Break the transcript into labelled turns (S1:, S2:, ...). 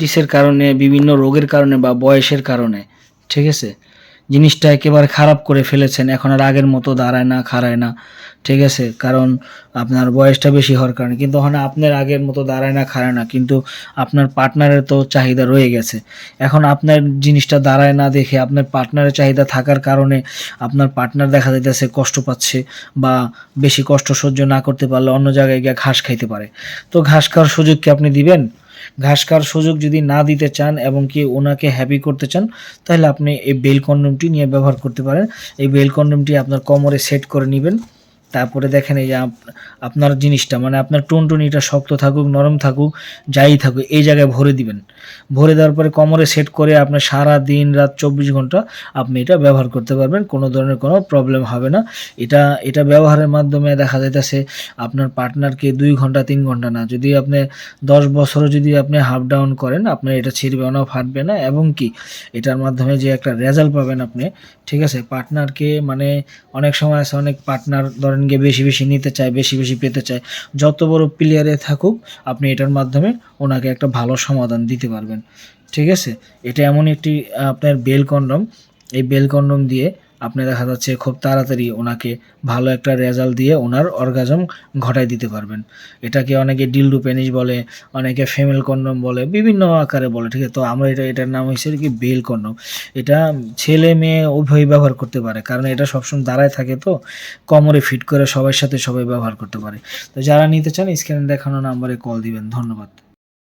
S1: ডায়াবেটিসের কারণে, বিভিন্ন রোগের কারণে বা বয়সের কারণে, ঠিক আছে? জিনিসটা একেবারে খারাপ করে ফেলেছেন। এখন আর আগের মতো দাঁড়ায় না, খাড়ায় না, ঠিক আছে? কারণ আপনার বয়সটা বেশি হওয়ার কারণে। কিন্তু ওখানে আপনার আগের মতো দাঁড়ায় না, খাড়ায় না, কিন্তু আপনার পার্টনারের তো চাহিদা রয়ে গেছে। এখন আপনার জিনিসটা দাঁড়ায় না দেখে আপনার পার্টনারের চাহিদা থাকার কারণে আপনার পার্টনার দেখা যাইতেছে কষ্ট পাচ্ছে বা বেশি কষ্ট সহ্য না করতে পারলে অন্য জায়গায় গিয়ে ঘাস খাইতে পারে। তো ঘাস খাওয়ার সুযোগ কি আপনি দিবেন? ঘাস খাওয়ার সুযোগ যদি না দিতে চান এবং কি ওনাকে হ্যাপি করতে চান, তাহলে আপনি এই বেল কন্ডমটি নিয়ে ব্যবহার করতে পারেন। এই বেল কন্ডমটি আপনার কোমরে সেট করে নেবেন। তারপরে দেখেন এই যে আপ- আপনার জিনিসটা মানে আপনার টুনটুনিটা শক্ত থাকুক, নরম থাকুক, যাই থাকুক, এই জায়গায় ভরে দিবেন। ভরে দেওয়ার পরে কোমরে সেট করে আপনি সারা দিন রাত চব্বিশ ঘণ্টা আপনি এটা ব্যবহার করতে পারবেন, কোনো ধরনের কোনো প্রবলেম হবে না। এটা এটা ব্যবহারের মাধ্যমে দেখা যাইতেছে আপনার পার্টনারকে দুই ঘণ্টা, তিন ঘণ্টা না, যদি আপনি দশ বছরও যদি আপনি হাফ ডাউন করেন, আপনার এটা ছিঁড়বে না, ফাটবে না, এবং কি এটার মাধ্যমে যে একটা রেজাল্ট পাবেন আপনি, ঠিক আছে? পার্টনারকে মানে অনেক সময় আছে, অনেক পার্টনার ধরেন গিয়ে বেশি বেশি নিতে চায়, বেশি বেশি পেতে চায়, যত বড় প্লেয়ারে থাকুক, আপনি এটার মাধ্যমে ওনাকে একটা ভালো সমাধান দিতে পারবেন। ঠিক আছে? এটা এমন একটি, আপনার বেল কন্ডম। এই বেল কন্ডম দিয়ে আপনি দেখা যাচ্ছে খুব তাড়াতাড়ি ওনাকে ভালো একটা রেজাল্ট দিয়ে ওনার অর্গাজম ঘটাই দিতে পারবেন। এটাকে অনেকে ডিলডু পেনিস বলে, অনেকে ফিমেল কন্ডম বলে, বিভিন্ন আকারে বলে, ঠিক আছে? তো আমরা এটা, এটার নাম হয়েছে কি বেল কন্ডম। এটা ছেলে মেয়ে উভয়ই ব্যবহার করতে পারে, কারণ এটা সবসময় দাঁড়ায় থাকে তো, কোমরে ফিট করে সবার সাথে সবাই ব্যবহার করতে পারে। তো যারা নিতে চান, স্ক্রিনে দেখানো নাম্বারে কল দিবেন। ধন্যবাদ।